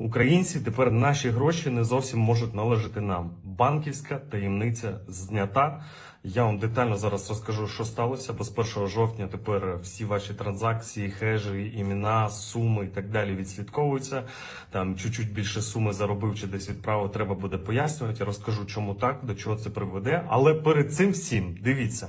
Українці тепер наші гроші не зовсім можуть належати нам. Банківська таємниця знята. Я вам детально зараз розкажу, що сталося, бо з 1 жовтня тепер всі ваші транзакції, хежі, імена, суми і так далі відслідковуються. Там чуть-чуть більше суми заробив чи десь відправив, треба буде пояснювати. Я розкажу, чому так, до чого це приведе. Але перед цим всім дивіться.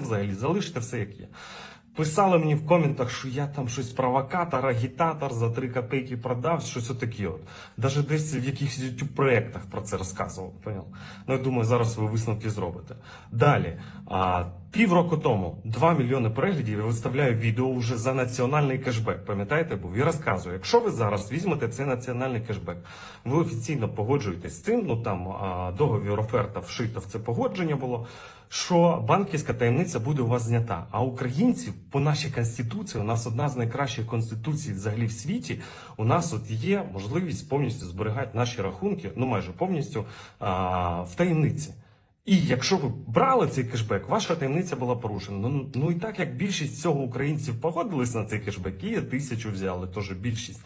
взагалі залиште все як є. Писали мені в коментах, що я там щось провокатор, агітатор за 3 копейки продав, щось отаке. От. Даже десь в якихось youtube проєктах про це розказував. Ну, я думаю, зараз ви висновки зробите. Далі, а, півроку тому 2 мільйони переглядів я виставляю відео вже за національний кешбек. Пам'ятаєте, був? Я розказую, якщо ви зараз візьмете цей національний кешбек, ви офіційно погоджуєтесь з цим, ну там а, договір оферта вшита в це погодження було що банківська таємниця буде у вас знята. А українців по нашій конституції, у нас одна з найкращих конституцій взагалі в світі. У нас от є можливість повністю зберігати наші рахунки, ну майже повністю а, в таємниці. І якщо ви брали цей кешбек, ваша таємниця була порушена. Ну, ну і так як більшість цього українців погодились на цей кешбек, і тисячу взяли, теж більшість,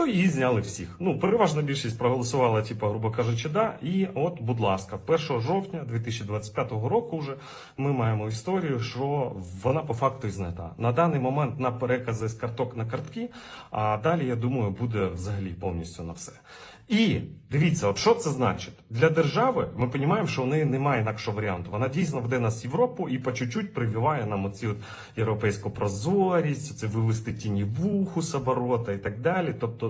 то її зняли всіх. Ну, переважна більшість проголосувала, типу, грубо кажучи, да. І от, будь ласка, 1 жовтня 2025 року вже ми маємо історію, що вона по факту і знята. На даний момент на перекази з карток на картки, а далі, я думаю, буде взагалі повністю на все. І дивіться, от що це значить для держави. Ми розуміємо, що в неї немає інакшого варіанту. Вона дійсно веде нас в Європу і по чуть-чуть прививає нам оці от європейську прозорість, це вивести тіні вуху з оборота і так далі. Тобто,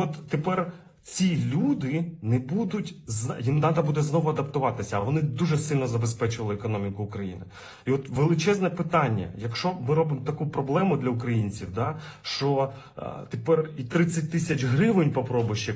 от тепер. Ці люди не будуть їм треба буде знову адаптуватися, а вони дуже сильно забезпечили економіку України. І от величезне питання: якщо ми робимо таку проблему для українців, да що е, тепер і 30 тисяч гривень попробуй ще